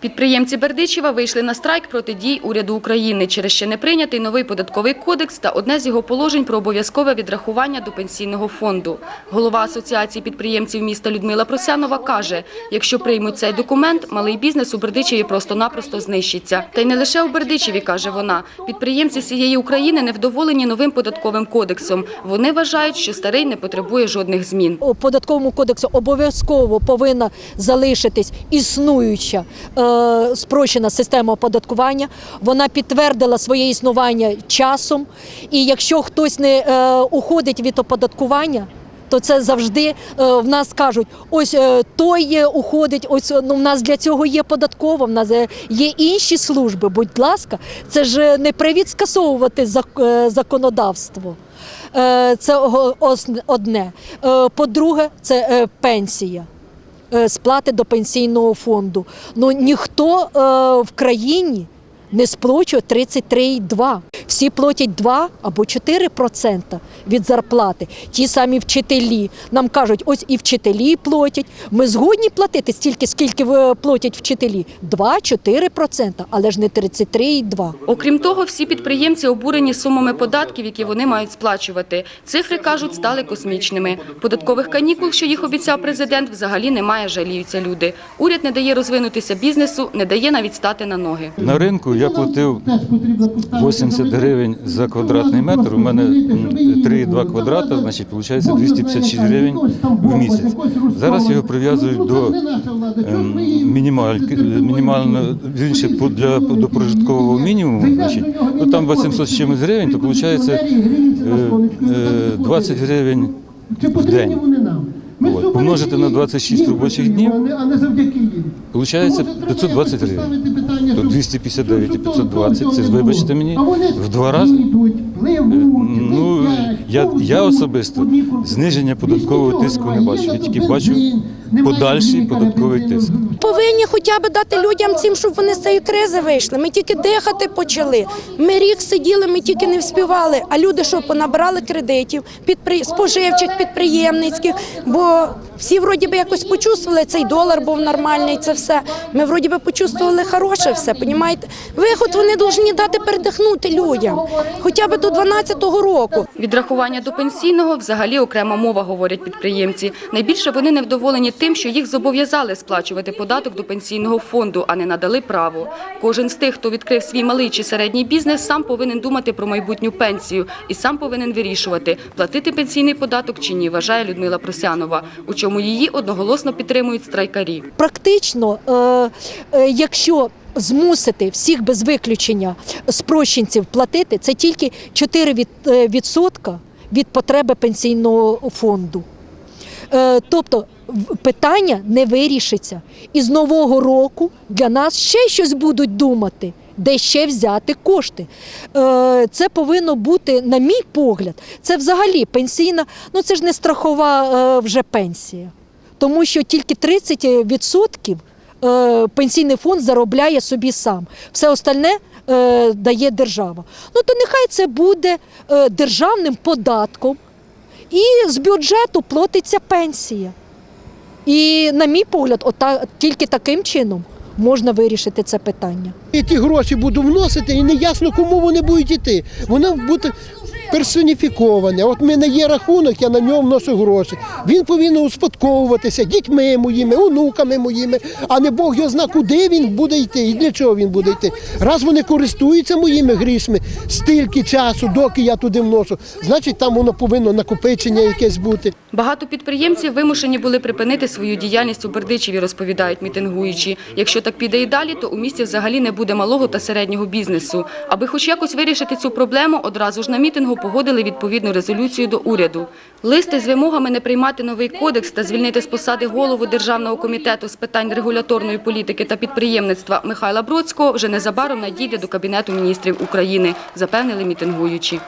Підприємці Бердичева вийшли на страйк проти дій уряду України через ще не прийнятий новий податковий кодекс та одне з його положень про обов'язкове відрахування до пенсійного фонду. Голова Асоціації підприємців міста Людмила Просянова каже, якщо приймуть цей документ, малий бізнес у Бердичеві просто-напросто знищиться. Та й не лише у Бердичеві, каже вона. Підприємці всієї України невдоволені новим податковим кодексом. Вони вважають, що старий не потребує жодних змін. у податковому кодексу обов'язково повинна залишитись існуюча е, спрощена система оподаткування. Вона підтвердила своє існування часом. І якщо хтось не е, уходить від оподаткування, то це завжди е, в нас кажуть: ось е, той е, уходить, ось ну в нас для цього є податкова, в нас е, є інші служби. Будь ласка, це ж не привід скасовувати е, законодавство. Це одне. По-друге, це пенсія. Е, Сплати до пенсійного фонду. Ну ніхто е, в країні не сплачує 33,2. Всі платять 2 або 4 процента від зарплати. Ті самі вчителі. Нам кажуть, ось і вчителі платять. Ми згодні платити стільки, скільки е, платять вчителі. 2-4 процента, але ж не 33,2. Окрім того, всі підприємці обурені сумами податків, які вони мають сплачувати. Цифри, кажуть, стали космічними. Податкових канікул, що їх обіцяв президент, взагалі немає, жаліються люди. Уряд не дає розвинутися бізнесу, не дає навіть стати на ноги. На ринку я платив 80 гривень за квадратний метр. У мене м, 3,2 квадрата, значить, виходить 256 гривень в місяць. Зараз його прив'язують до ем, мінімально вірніше, по- для до прожиткового мінімуму. Значить, ну там 800 з чимось гривень, то виходить е, е, 20 гривень в день. От, помножити на 26 робочих днів, а не завдяки їм. Получається 520 гривень. То 259 і 520, це вибачте мені, в два рази. Ну, я, я особисто зниження податкового тиску не бачу. Я тільки бачу подальший податковий тиск. Повинні хоча б дати людям цим, щоб вони з цієї кризи вийшли. Ми тільки дихати почали. Ми рік сиділи, ми тільки не вспівали. А люди, що понабрали кредитів, підпри... споживчих, підприємницьких, бо всі вроді би якось почувствували, цей долар був нормальний, це все. Ми вроді би почувствували хороше все, понімаєте? Виход вони повинні дати передихнути людям, хоча б до 12-го року. Відрахування до пенсійного взагалі окрема мова, говорять підприємці. Найбільше вони невдоволені тим, що їх зобов'язали сплачувати податок до пенсійного фонду, а не надали право. Кожен з тих, хто відкрив свій малий чи середній бізнес, сам повинен думати про майбутню пенсію і сам повинен вирішувати, платити пенсійний податок чи ні, вважає Людмила Просянова, у чому її одноголосно підтримують страйкарі. Практично, е, е, якщо змусити всіх без виключення спрощенців платити, це тільки 4% від, е, від потреби пенсійного фонду. Тобто питання не вирішиться. І з нового року для нас ще щось будуть думати, де ще взяти кошти. Е, Це повинно бути, на мій погляд, це взагалі пенсійна, ну це ж не страхова е, вже пенсія. Тому що тільки 30% е, пенсійний фонд заробляє собі сам. Все остальне дає держава. Ну то нехай це буде державним податком, і з бюджету платиться пенсія. І, на мій погляд, ота, тільки таким чином можна вирішити це питання. І ті гроші буду вносити, і не ясно, кому вони будуть йти. Вона буде персоніфіковане. От в мене є рахунок, я на нього вношу гроші. Він повинен успадковуватися дітьми моїми, онуками моїми, а не Бог його зна, куди він буде йти і для чого він буде йти. Раз вони користуються моїми грішми стільки часу, доки я туди вношу, значить там воно повинно накопичення якесь бути. Багато підприємців вимушені були припинити свою діяльність у Бердичеві, розповідають мітингуючі. Якщо так піде і далі, то у місті взагалі не буде малого та середнього бізнесу. Аби хоч якось вирішити цю проблему, одразу ж на мітингу погодили відповідну резолюцію до уряду. Листи з вимогами не приймати новий кодекс та звільнити з посади голову Державного комітету з питань регуляторної політики та підприємництва Михайла Бродського вже незабаром надійде до Кабінету міністрів України, запевнили мітингуючі.